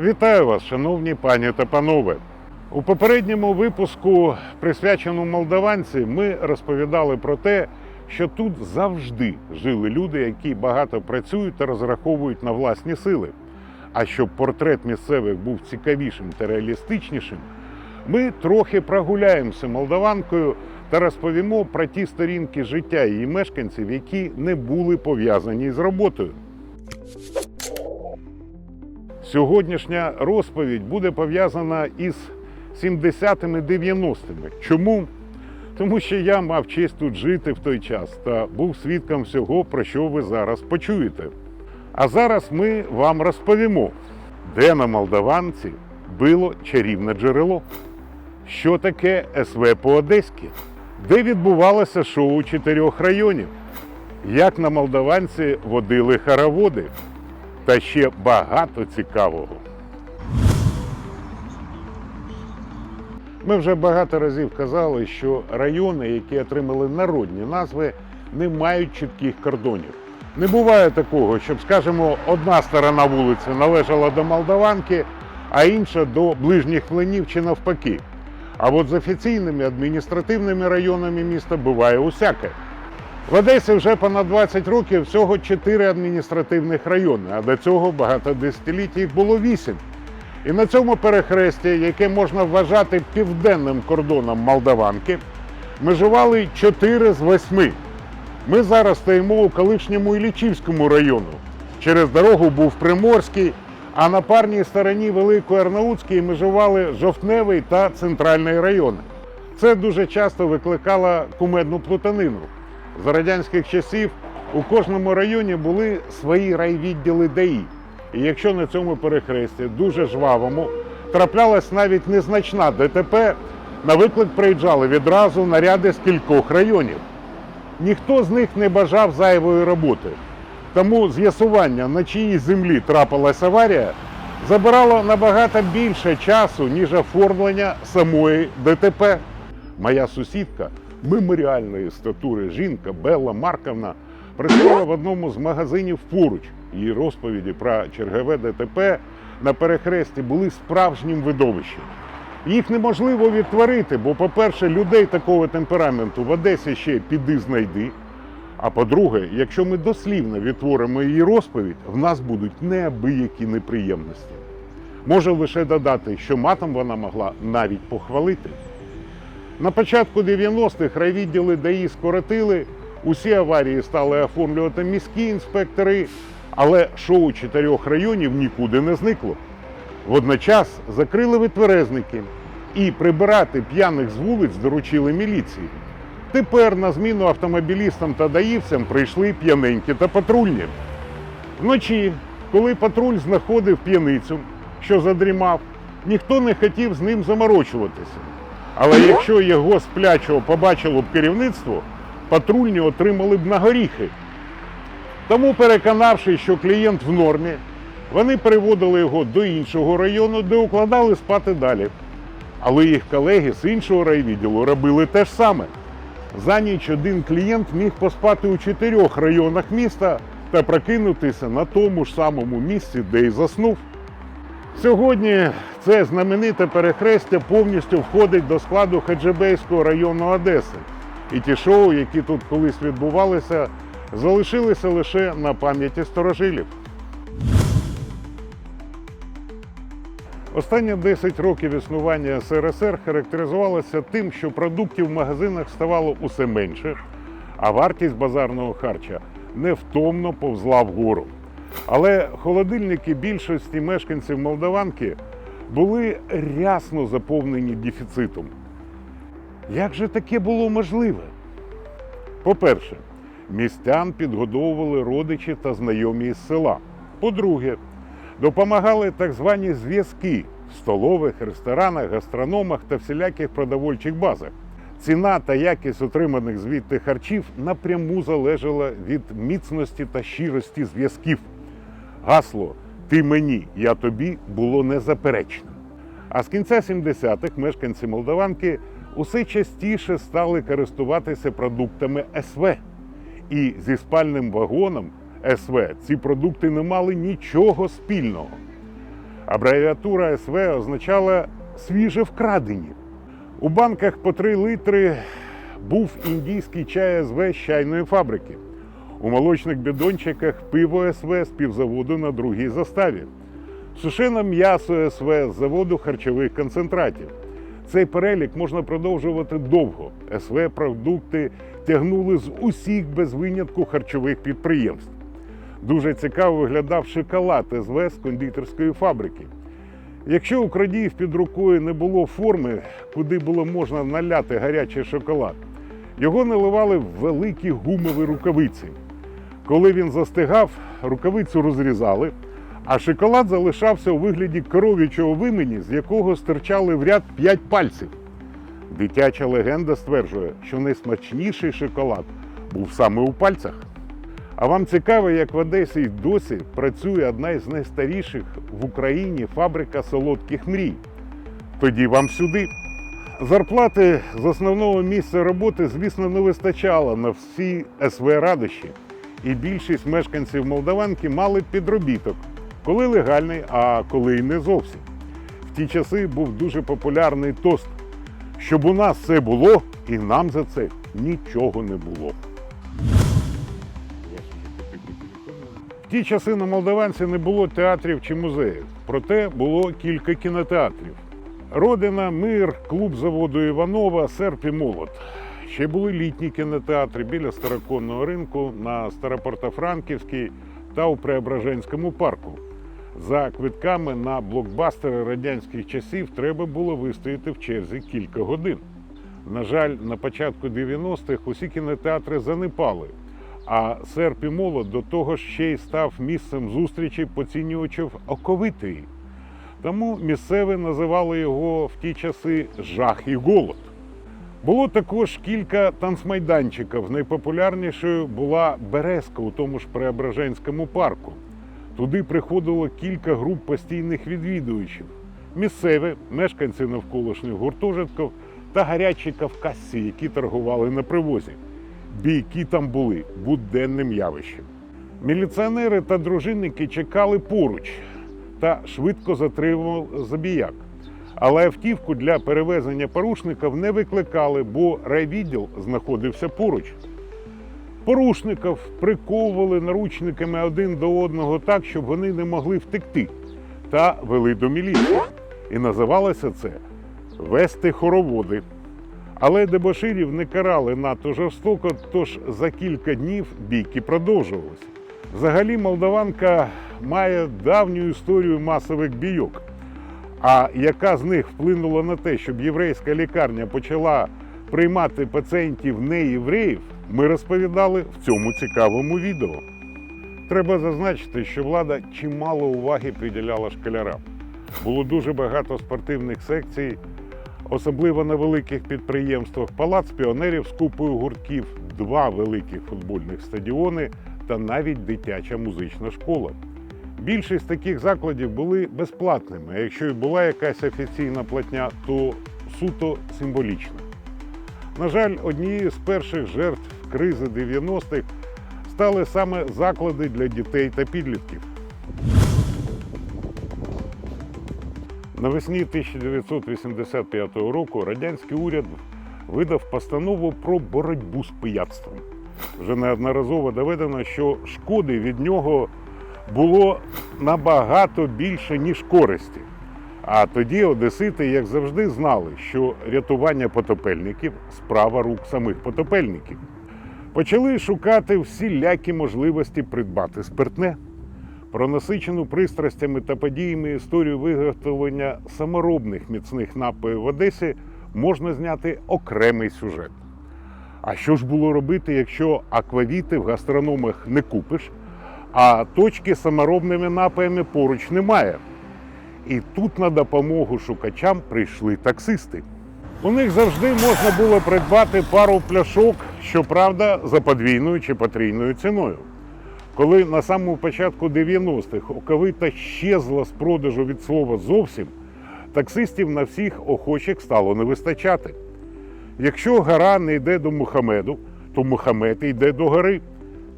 Вітаю вас, шановні пані та панове. У попередньому випуску, присвяченому молдаванці, ми розповідали про те, що тут завжди жили люди, які багато працюють та розраховують на власні сили. А щоб портрет місцевих був цікавішим та реалістичнішим, ми трохи прогуляємося молдаванкою та розповімо про ті сторінки життя її мешканців, які не були пов'язані з роботою. Сьогоднішня розповідь буде пов'язана із 70-ми 90-ми. Чому? Тому що я мав честь тут жити в той час та був свідком всього, про що ви зараз почуєте. А зараз ми вам розповімо, де на молдаванці било чарівне джерело, що таке СВ по-одеськи, де відбувалося шоу чотирьох районів, як на молдаванці водили хороводи та ще багато цікавого. Ми вже багато разів казали, що райони, які отримали народні назви, не мають чітких кордонів. Не буває такого, щоб, скажімо, одна сторона вулиці належала до Молдаванки, а інша до ближніх млинів чи навпаки. А от з офіційними адміністративними районами міста буває усяке. В Одесі вже понад 20 років всього 4 адміністративних райони, а до цього багато десятиліть їх було 8. І на цьому перехресті, яке можна вважати південним кордоном Молдаванки, межували 4 з 8. Ми зараз стоїмо у колишньому Іллічівському району. Через дорогу був Приморський, а на парній стороні Великої Арнаутської межували Жовтневий та Центральний райони. Це дуже часто викликало кумедну плутанину. За радянських часів у кожному районі були свої райвідділи ДАІ. І якщо на цьому перехресті дуже жвавому траплялась навіть незначна ДТП, на виклик приїжджали відразу наряди з кількох районів. Ніхто з них не бажав зайвої роботи. Тому з'ясування, на чиїй землі трапилась аварія, забирало набагато більше часу, ніж оформлення самої ДТП. Моя сусідка, меморіальної статури жінка Белла Марковна, працювала в одному з магазинів поруч. Її розповіді про чергове ДТП на перехресті були справжнім видовищем. Їх неможливо відтворити, бо, по-перше, людей такого темпераменту в Одесі ще піди знайди. А по-друге, якщо ми дослівно відтворимо її розповідь, в нас будуть неабиякі неприємності. Можу лише додати, що матом вона могла навіть похвалити. На початку 90-х райвідділи ДАІ скоротили, усі аварії стали оформлювати міські інспектори, але шоу чотирьох районів нікуди не зникло. Водночас закрили витверезники і прибирати п'яних з вулиць доручили міліції. Тепер на зміну автомобілістам та даївцям прийшли п'яненькі та патрульні. Вночі, коли патруль знаходив п'яницю, що задрімав, ніхто не хотів з ним заморочуватися. Але якщо його сплячого побачило б керівництво, патрульні отримали б на горіхи. Тому, переконавшись, що клієнт в нормі, вони переводили його до іншого району, де укладали спати далі. Але їх колеги з іншого райвідділу робили те ж саме. За ніч один клієнт міг поспати у чотирьох районах міста та прокинутися на тому ж самому місці, де й заснув. Сьогодні це знамените перехрестя повністю входить до складу Хаджибейського району Одеси. І ті шоу, які тут колись відбувалися, залишилися лише на пам'яті сторожилів. Останні 10 років існування СРСР характеризувалося тим, що продуктів в магазинах ставало усе менше, а вартість базарного харча невтомно повзла вгору. Але холодильники більшості мешканців Молдаванки були рясно заповнені дефіцитом. Як же таке було можливе? По-перше, містян підгодовували родичі та знайомі із села. По-друге, допомагали так звані зв'язки в столових, ресторанах, гастрономах та всіляких продовольчих базах. Ціна та якість отриманих звідти харчів напряму залежала від міцності та щирості зв'язків. Гасло Ти мені, я тобі було незаперечним. А з кінця 70-х мешканці Молдаванки усе частіше стали користуватися продуктами СВ. І зі спальним вагоном СВ ці продукти не мали нічого спільного. Абревіатура СВ означала свіже вкрадені. У банках по 3 літри був індійський чай СВ з чайної фабрики. У молочних бідончиках пиво СВ з півзаводу на другій заставі. Сушене м'ясо СВ з заводу харчових концентратів. Цей перелік можна продовжувати довго. СВ продукти тягнули з усіх без винятку харчових підприємств. Дуже цікаво виглядав шоколад СВ з кондитерської фабрики. Якщо у крадіїв під рукою не було форми, куди було можна наляти гарячий шоколад, його наливали в великі гумові рукавиці. Коли він застигав, рукавицю розрізали, а шоколад залишався у вигляді коров'ячого вимені, з якого стирчали в ряд п'ять пальців. Дитяча легенда стверджує, що найсмачніший шоколад був саме у пальцях. А вам цікаво, як в Одесі й досі працює одна із найстаріших в Україні фабрика солодких мрій. Тоді вам сюди. Зарплати з основного місця роботи, звісно, не вистачало на всі СВ радощі. І більшість мешканців Молдаванки мали підробіток, коли легальний, а коли й не зовсім. В ті часи був дуже популярний тост, щоб у нас все було, і нам за це нічого не було. В ті часи на Молдаванці не було театрів чи музеїв, проте було кілька кінотеатрів. Родина, мир, клуб заводу Іванова, серп і молот. Ще були літні кінотеатри біля староконного ринку на Старопортофранківській та у Преображенському парку. За квитками на блокбастери радянських часів треба було вистояти в черзі кілька годин. На жаль, на початку 90-х усі кінотеатри занепали, а серп і молот до того ж ще й став місцем зустрічі поцінювачів оковитої. Тому місцеві називали його в ті часи жах і голод. Було також кілька танцмайданчиків. Найпопулярнішою була Березка у тому ж Преображенському парку. Туди приходило кілька груп постійних відвідувачів. Місцеві, мешканці навколишніх гуртожитків та гарячі кавказці, які торгували на привозі. Бійки там були буденним явищем. Міліціонери та дружинники чекали поруч та швидко затримували забіяк. Але автівку для перевезення порушників не викликали, бо райвідділ знаходився поруч. Порушників приковували наручниками один до одного так, щоб вони не могли втекти, та вели до міліції. І називалося це вести хороводи. Але дебоширів не карали надто жорстоко, тож за кілька днів бійки продовжувалися. Взагалі, Молдаванка має давню історію масових бійок. А яка з них вплинула на те, щоб єврейська лікарня почала приймати пацієнтів неєвреїв, ми розповідали в цьому цікавому відео. Треба зазначити, що влада чимало уваги приділяла школярам. Було дуже багато спортивних секцій, особливо на великих підприємствах, палац піонерів з купою гуртків, два великих футбольних стадіони та навіть дитяча музична школа. Більшість таких закладів були безплатними, а якщо і була якась офіційна платня, то суто символічна. На жаль, однією з перших жертв кризи 90-х стали саме заклади для дітей та підлітків. Навесні 1985 року радянський уряд видав постанову про боротьбу з пияцтвом. Вже неодноразово доведено, що шкоди від нього було набагато більше, ніж користі. А тоді одесити, як завжди, знали, що рятування потопельників справа рук самих потопельників. Почали шукати всілякі можливості придбати спиртне. Про насичену пристрастями та подіями історію виготовлення саморобних міцних напоїв в Одесі можна зняти окремий сюжет. А що ж було робити, якщо аквавіти в гастрономах не купиш, а точки з саморобними напоями поруч немає? І тут на допомогу шукачам прийшли таксисти. У них завжди можна було придбати пару пляшок, щоправда, за подвійною чи потрійною ціною. Коли на самому початку 90-х оковита щезла з продажу від слова зовсім, таксистів на всіх охочих стало не вистачати. Якщо гора не йде до Мухамеду, то Мухамед йде до гори.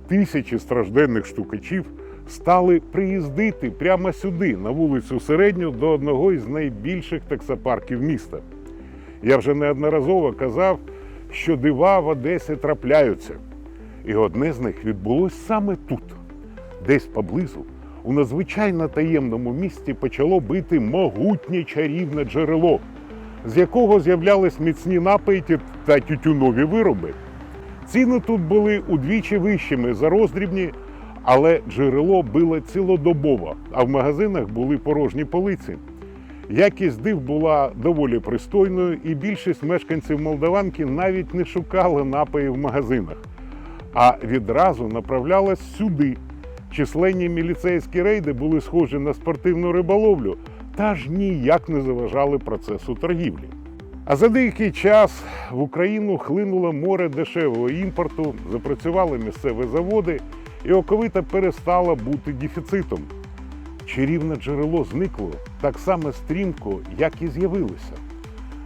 Тисячі стражденних штукачів стали приїздити прямо сюди, на вулицю Середню, до одного із найбільших таксопарків міста. Я вже неодноразово казав, що дива в Одесі трапляються. І одне з них відбулось саме тут, десь поблизу, у надзвичайно таємному місті почало бити могутнє чарівне джерело, з якого з'являлись міцні напої та тютюнові вироби. Ціни тут були удвічі вищими за роздрібні, але джерело било цілодобово, а в магазинах були порожні полиці. Якість див була доволі пристойною, і більшість мешканців Молдаванки навіть не шукали напої в магазинах, а відразу направлялась сюди. Численні міліцейські рейди були схожі на спортивну риболовлю та ж ніяк не заважали процесу торгівлі. А за деякий час в Україну хлинуло море дешевого імпорту, запрацювали місцеві заводи, і оковита перестала бути дефіцитом. Чарівне джерело зникло так само стрімко, як і з'явилося.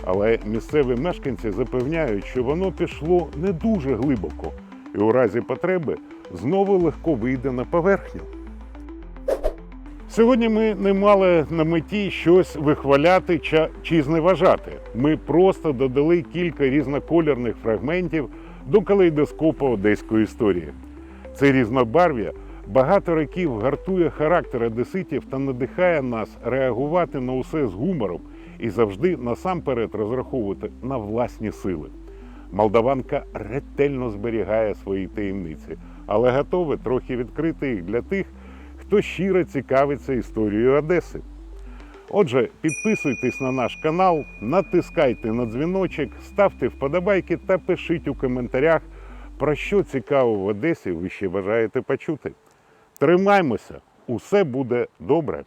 Але місцеві мешканці запевняють, що воно пішло не дуже глибоко, і у разі потреби знову легко вийде на поверхню. Сьогодні ми не мали на меті щось вихваляти чи зневажати. Ми просто додали кілька різнокольорних фрагментів до калейдоскопу одеської історії. Це різнобарв'я багато років гартує характер одеситів та надихає нас реагувати на усе з гумором і завжди насамперед розраховувати на власні сили. Молдаванка ретельно зберігає свої таємниці, але готова трохи відкрити їх для тих, хто щиро цікавиться історією Одеси. Отже, підписуйтесь на наш канал, натискайте на дзвіночок, ставте вподобайки та пишіть у коментарях, про що цікаво в Одесі ви ще бажаєте почути. Тримаймося, усе буде добре.